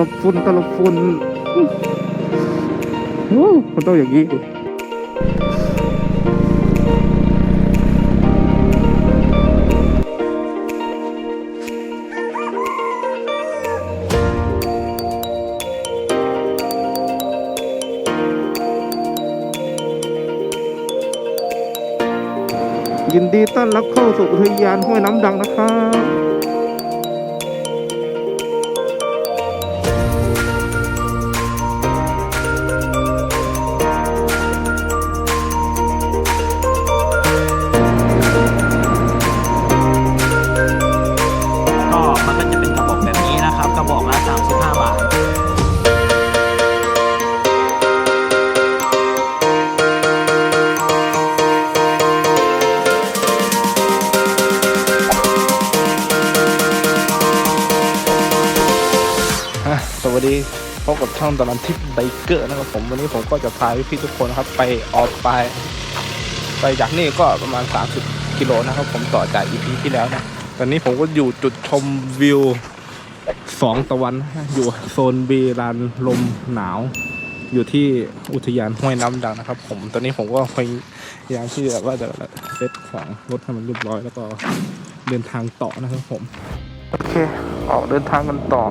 ลบฝุ่นตลบฝุ่นโอ้มันต้องอย่างนี้ดิยินดีต้อนรับเข้าสู่อุทยานห้วยน้ำดังนะครับ วัสดีพบกับช่องตลอดทิปไบเกอร์นะครับผมวันนี้ผมก็จะพาพี่ทุกคนนะครับไปออกไป ไปจากนี่ก็ประมาณ 30 กิโลนะครับ ผมต่อจากอีพีที่แล้วนะ ตอนนี้ผมก็อยู่จุดชมวิวสองตะวันอยู่โซนบีลานลมหนาว อยู่ที่อุทยานห้วยน้ำดังนะครับ ผมตอนนี้ผมก็พยายามที่แบบว่าจะเซตของรถให้มันเรียบร้อยแล้วก็เดินทางต่อนะครับผมโอเคออกเดินทางกันต่อ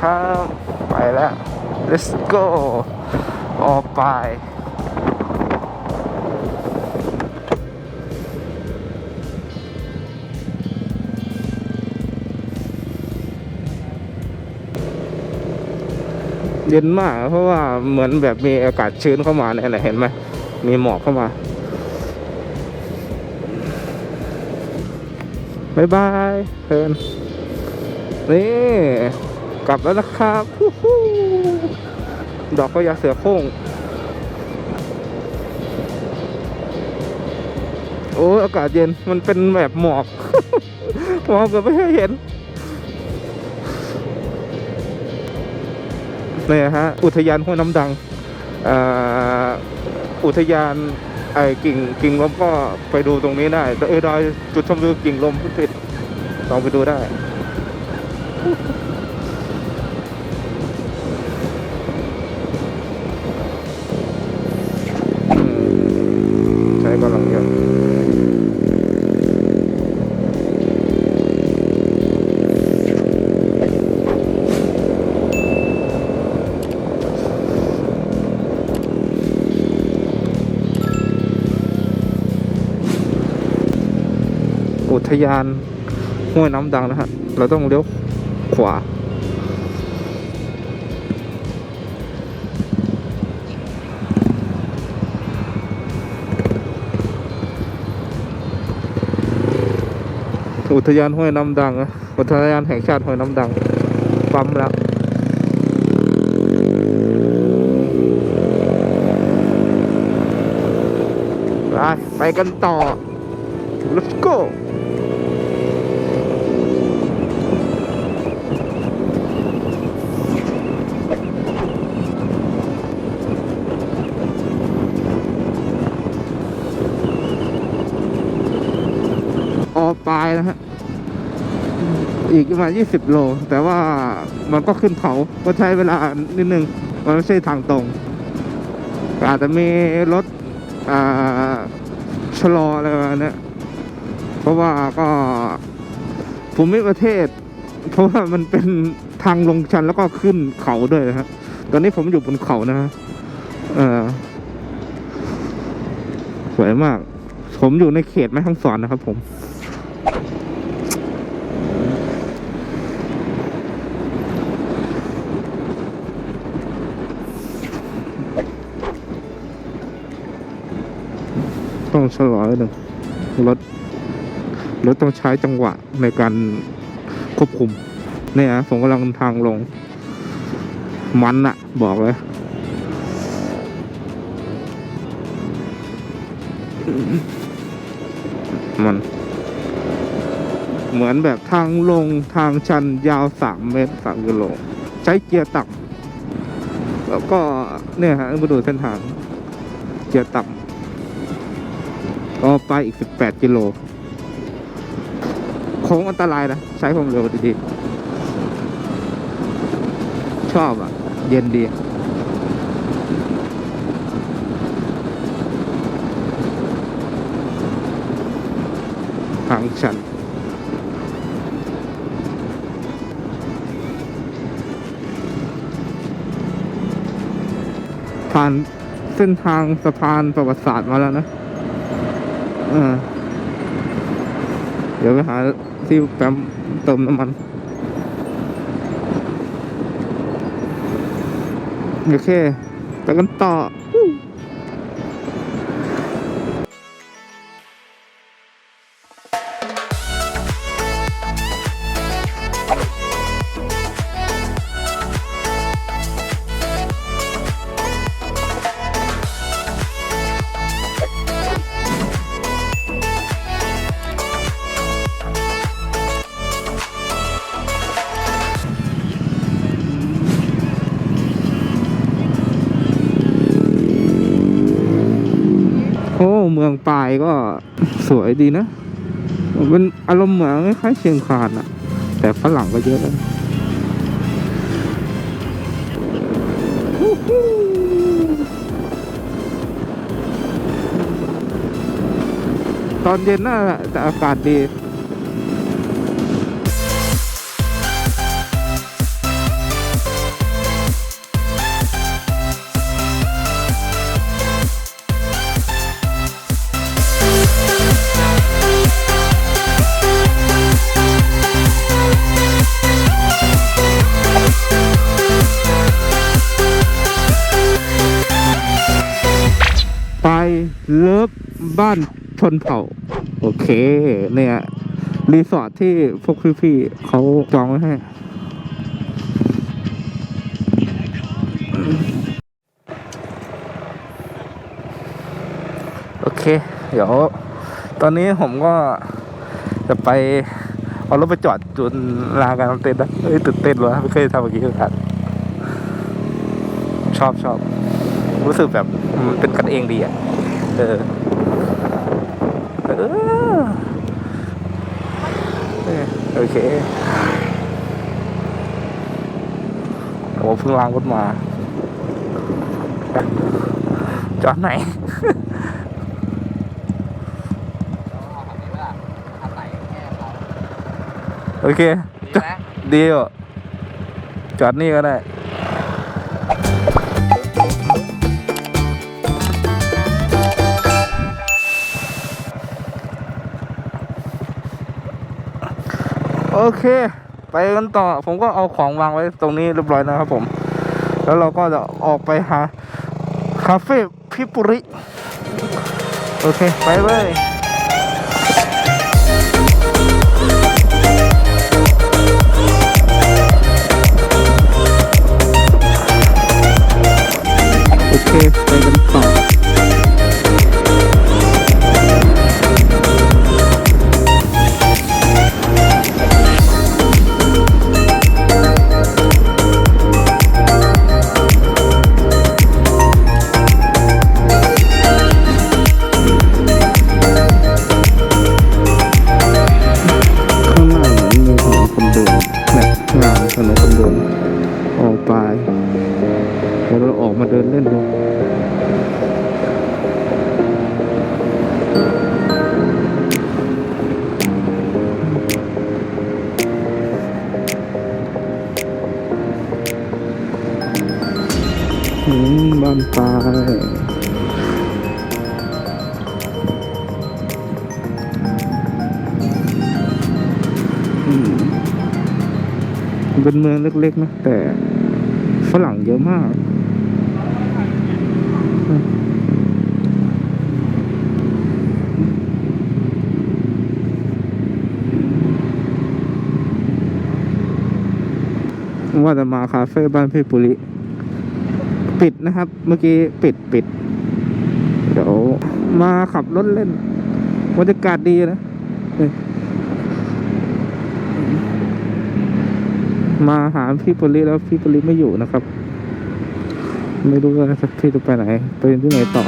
ครับ ไปแล้ว let's go ออกไปเย็นมาก เพราะว่าเหมือนแบบมีอากาศชื้นเข้ามาเนี่ยเห็นไหมมีหมอกเข้ามาบายบายเพลินนี่ กลับแล้วนะครับดอกก็ยาเสือโคร่งโอ้อากาศเย็นมันเป็นแบบหมอก หมอกเกือบไม่ให้เห็นนี่ฮะ อุทยานห้วยน้ำดังอ่าอุทยานไอ้กิ่งกิ่งลมก็ไปดูตรงนี้ได้เออดอยจุดชมวิวกิ่งลมพิพิธลองไปดูได้ ทยานห้วยน้ำดังนะฮะ เราต้องเลี้ยวขวา อุทยานห้วยน้ำดังนะอุทยานแห่งชาติห้วยน้ำดัง ปั๊มแล้วไปไปกันต่อ let's go ายนะฮะ อีกประมาณ 20 โล แต่ว่ามันก็ขึ้นเขาก็ใช้เวลานิดนึง มันไม่ใช่ทางตรง อาจจะมีรถอ่าชะลออะไรประมาณนี้เพราะว่าก็ภูมิประเทศ เพราะว่ามันเป็นทางลงชันแล้วก็ขึ้นเขาด้วยนะฮะ ตอนนี้ผมอยู่บนเขานะฮะเออสวยมาก ผมอยู่ในเขตแม่ฮ่องสอนนะครับผม ต้องชะลอหนึ่งรถรถต้องใช้จังหวะในการควบคุม เนี่ยนะผมกำลังทางลง มันอะบอกเลยมัน เหมือนแบบทางลงทางชันยาวสามเมตรสามกิโลใช้เกียร์ต่ำแล้วก็เนี่ยฮะมาดูเส้นทาง เกียร์ต่ำ ไปอีก 18 กิโลโค้งอันตรายนะ ใช้ความเร็วดีๆ ชอบอะ เย็นดีทางชันผ่านเส้นทางสะพานประวัติศาสตร์มาแล้วนะ เดี๋ยวไปหาที่แป๊มเติมน้ำมันโอเคไปกันต่อ ปลายก็สวยดีนะ มันอารมณ์เหมือนคล้ายเชียงคานอะแต่ฝรั่งก็เยอะแล้วตอนเย็นน่าจะอากาศดี เลิฟบ้านชนเผ่า โอเค เนี่ย รีสอร์ทที่พวกพี่ๆเขาจองไว้ให้โอเค เดี๋ยว ตอนนี้ผมก็จะไปเอารถไปจอดจุดลาการเต้นนะเฮ้ยตื่นเต้นเลยไม่เคยทำเมื่อกี้เหมือนกันชอบชอบ รู้สึกแบบมันเป็นกันเองดีอะ เออเออเออโอเคโอ้เพิ่งล้างรถมา จอดไหนโอเค ดีไหมดีอะจอดนี่ก็ได้ โอเค ไปกันต่อ ผมก็เอาของวางไว้ตรงนี้เรียบร้อยนะครับผม แล้วเราก็จะออกไปหาคาเฟ่พิปุริ โอเค ไปเลย เป็นเมืองเล็กๆนะแต่ฝรั่งเยอะมาก ว่าจะมาคาเฟ่บ้านพี่ปุริ ปิดนะครับ เมื่อกี้ปิดปิด เดี๋ยวมาขับรถเล่นบรรยากาศดีนะเฮ้ย มาหาพี่ปุริแล้วพี่ปุริไม่อยู่นะครับ ไม่รู้ว่าพี่จะไปไหนไปที่ไหนต่อ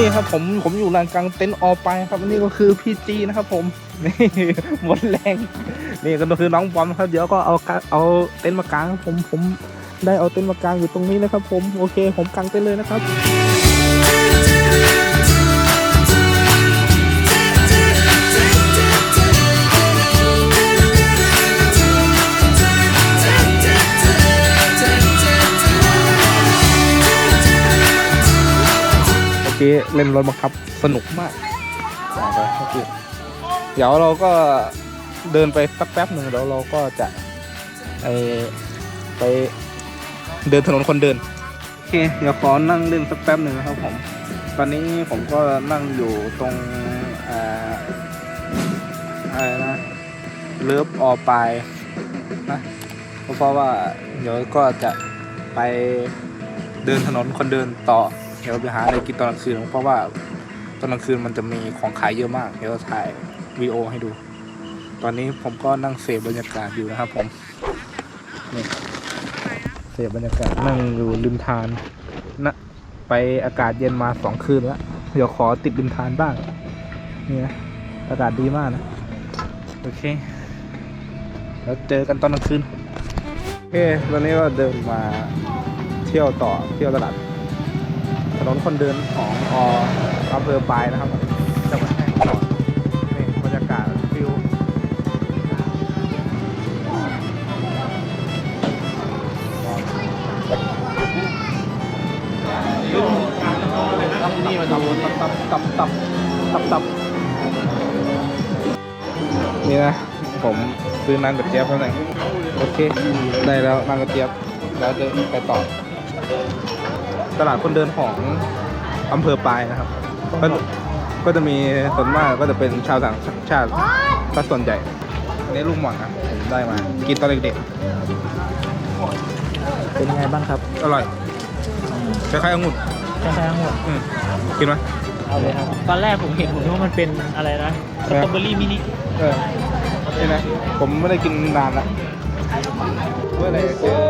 นี่ครับผมผมอยู่ลานกลางเต็นท์ออไปครับนี่ก็คือพี่จีนะครับ ผมนี่หมดแรง นี่ก็คือน้องบอมครับ เดี๋ยวก็เอาเอาเต็นท์มากลางผมผมได้เอาเต็นท์มากลางอยู่ตรงนี้นะครับ ผมโอเค ผมกางเต็นท์เลยนะครับ กี้เล่นรถบังคับสนุกมากบอกเลยเมื่อกี้เดี๋ยวเราก็เดินไปสักแป๊บหนึ่งเดี๋ยวเราก็จะไปไปเดินถนนคนเดินโอเคเดี๋ยวขอนั่งเล่นสักแป๊บหนึ่งนะครับผมตอนนี้ผมก็นั่งอยู่ตรงอ่าอะไรนะเลิฟออปายนะเพราะว่าเดี๋ยวก็จะไปเดินถนนคนเดินต่อ เดี๋ยวไปหาอะไรกินตอนกลางคืนเพราะว่าตอนกลางคืนมันจะมีของขายเยอะมากเดี๋ยวถ่ายวีดีโอให้ดู ตอนนี้ผมก็นั่งเสพบรรยากาศอยู่นะครับผมนี่เสพบรรยากาศนั่งอยู่ริมทานนะไปอากาศเย็นมาสองคืนแล้วเดี๋ยวขอติดริมทานบ้างนี่นะอากาศดีมากนะโอเคแล้วเจอกันตอนกลางคืนโอเคตอนนี้ก็เดินมาเที่ยวต่อเที่ยวตลาด ถนนคนเดินของออำเภอปลายนะครับจังหวัดแม่ฮ่องสอนนี่บรรยากาศฟิวนี่มันตับตับตับตับตับตับนี่นะ ผมซื้อน้ำกระเจี๊ยบเท่าไหร่โอเค ได้แล้วน้ำกระเจี๊ยบแล้วจะไปต่อ ตลาดคนเดินของอำเภอปลายนะครับ ก็ก็จะมีส่วนมากก็จะเป็นชาวต่างชาติก็ส่วนใหญ่อันนี้ลูกหม่อนนะผมได้มา กินตอนเด็กเป็นไงบ้างครับๆอร่อยคล้ายๆองุ่นคล้ายๆทั้งหมดอืมกินไหม เอาเลยครับ ตอนแรกผมเห็นผมนึกว่ามันเป็นอะไรนะสตรอเบอรี่มินิเออนี่นะผมไม่ได้กินนานละเมื่อไหร่จะเจอ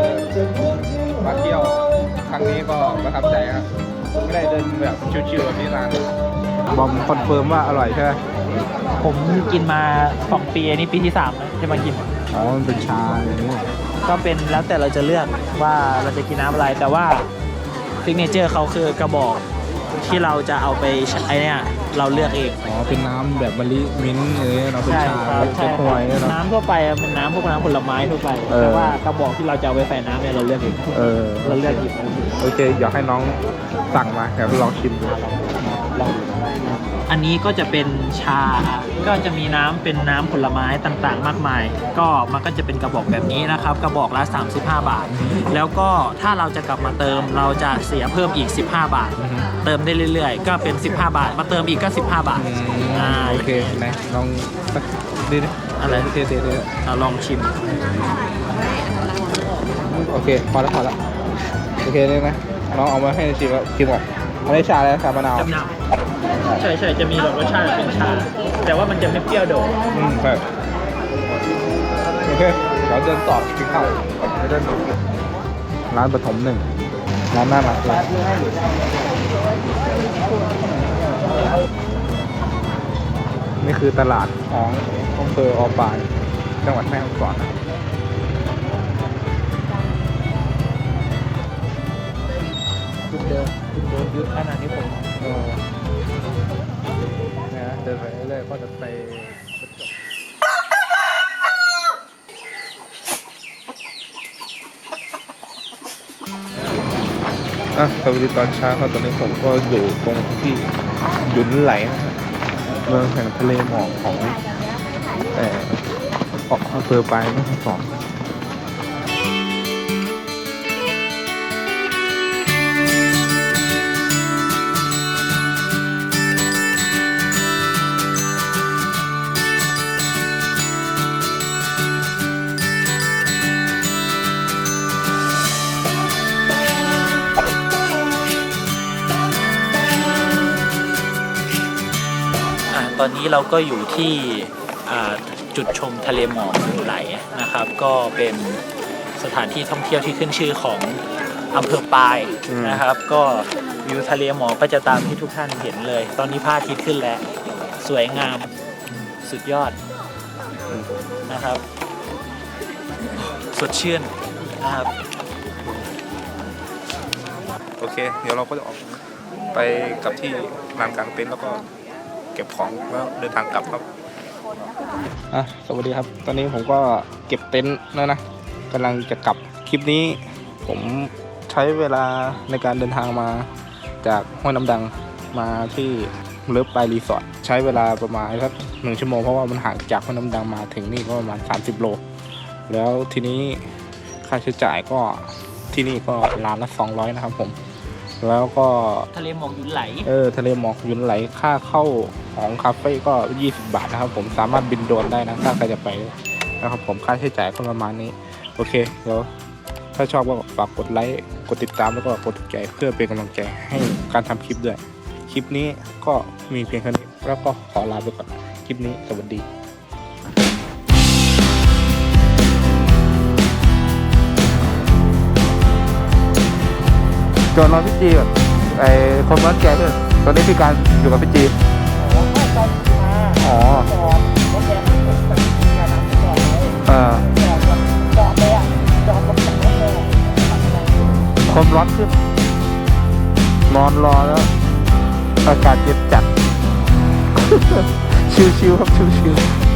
มาเที่ยวครั้ งนี้ก็ประทับใจครับ ไม่ได้เดินแบบชิวๆแบบนี้นานบอมคอนเฟิร์มว่าอร่อยใช่ไหมผมกินมาสองปีอันนี้ปีที่สามแล้วที่มากิน อ๋อ มันเป็นชาอย่างนี้ก็เป็นแล้วแต่เราจะเลือกว่าเราจะกินน้ำอะไรแต่ว่าซิกเนเจอร์เขาคือกระบอกที่เราจะเอาไปใช้เนี่ยเราเลือกเองอ๋อ เป็นน้ำแบบมะลิมิ้นท์อะไรเงี้ยเนาะเป็นใช่ชาครับเป็นใช่คหวยรับเนาะ น้ำทั่วไปอะเป็นน้ำพวกน้ำผลไม้ทั่วไปเออ แต่ว่ากระบอกที่เราจะเอาไปใส่น้ำเนี่ยเราเลือกเองเออ เราเลือกหยิบเอาเอง โอเคเดี๋ยวให้น้องสั่งมาเดี๋ยวลองชิมดูลองดูอันนี้ก็จะเป็นชา ก็จะมีน้ำเป็นน้ำผลไม้ต่างๆ มากมาย ก็มันก็จะเป็นกระบอกแบบนี้นะครับ กระบอกละ 35 บาท แล้วก็ถ้าเราจะกลับมาเติมเราจะเสียเพิ่มอีก 15 บาทอือฮึเติมได้เรื่อยๆ ก็เป็น 15 บาท มาเติมอีกก็ 15 บาทอืมอ่าโอเคไหนลองสักดีดิอะไรเทเทเทเราลองชิม โอเค พอแล้วพอแล้ว โอเคนี่นะน้องเอามาให้ชิมแล้วชิมก่อนอันนี้ชาอะไรชามะนาวจำนำใช่ใช่จะมีแบบรสชาติเป็นชา แต่ว่ามันจะไม่เปรี้ยวโดดอืมใช่โอเคเดี๋ยวเดินต่อกินข้าวไปเดินดูร้านปฐมหนึ่งร้านน่ารักเลยนี่คือตลาดของอำเภอออปายจังหวัดแม่ฮ่องสอนนะ เดิมยุดเดิมยุดขนาดนี้ผมเออเนี่ยนะเดินไปเรื่อยๆก็จะไปอะสวัสดีตอนเช้าครับตอนนี้ผมก็อยู่ตรงที่หยุนไหลนะเมืองแห่งทะเลหมอกของเอ่ออกอำเภอปลายแม่ฮ่องสอน ตอนนี้เราก็อยู่ที่อ่าจุดชมทะเลหมอกไหลนะครับ ก็เป็นสถานที่ท่องเที่ยวที่ขึ้นชื่อของอำเภอปายอืมนะครับ ก็วิวทะเลหมอกก็จะตามที่ทุกท่านเห็นเลย ตอนนี้พระอาทิตย์ขึ้นแล้ว สวยงามสุดยอดนะครับ สดชื่นนะครับ โอเค เดี๋ยวเราก็จะออกไปกลับที่ลานกลางเต็นท์แล้วก็เก็บของแล้วเดินทางกลับครับอะสวัสดีครับ ตอนนี้ผมก็เก็บเต็นท์แล้วนะกำลังจะกลับคลิปนี้ ผมใช้เวลาในการเดินทางมาจากห้วยน้ำดังมาที่เลิฟไปรีสอร์ทใช้เวลาประมาณสักหนึ่งชั่วโมงเพราะว่ามันห่างจากห้วยน้ำดังมาถึงนี่ก็ประมาณ 30 โล แล้วทีนี้ค่าใช้จ่ายก็ที่นี่ก็ร้านละ 200 นะครับผม แล้วก็ทะเลหมอกหยุนไหล เออทะเลหมอกหยุนไหลค่าเข้าของคาเฟ่ก็ 20 บาทนะครับ ผมสามารถบินโดรนได้นะถ้าใครจะไปนะครับผมค่าใช้จ่ายก็ประมาณนี้ โอเคเดี๋ยวถ้าชอบก็ฝากกดไลค์กดติดตามแล้วก็กดถูกใจเพื่อเป็นกำลังใจให้การทำคลิปด้วย คลิปนี้ก็มีเพียงแค่นี้แล้วก็ขอลาไปก่อนคลิปนี้สวัสดี จนรอพี่จีก่อนไอคนบ้านแกด้วยตอนนี้พี่การอยู่กับพี่จีอ๋อเออความร้อนขึ้น นอนรอแล้ว อากาศเย็นจัด ชิวๆครับชิวๆ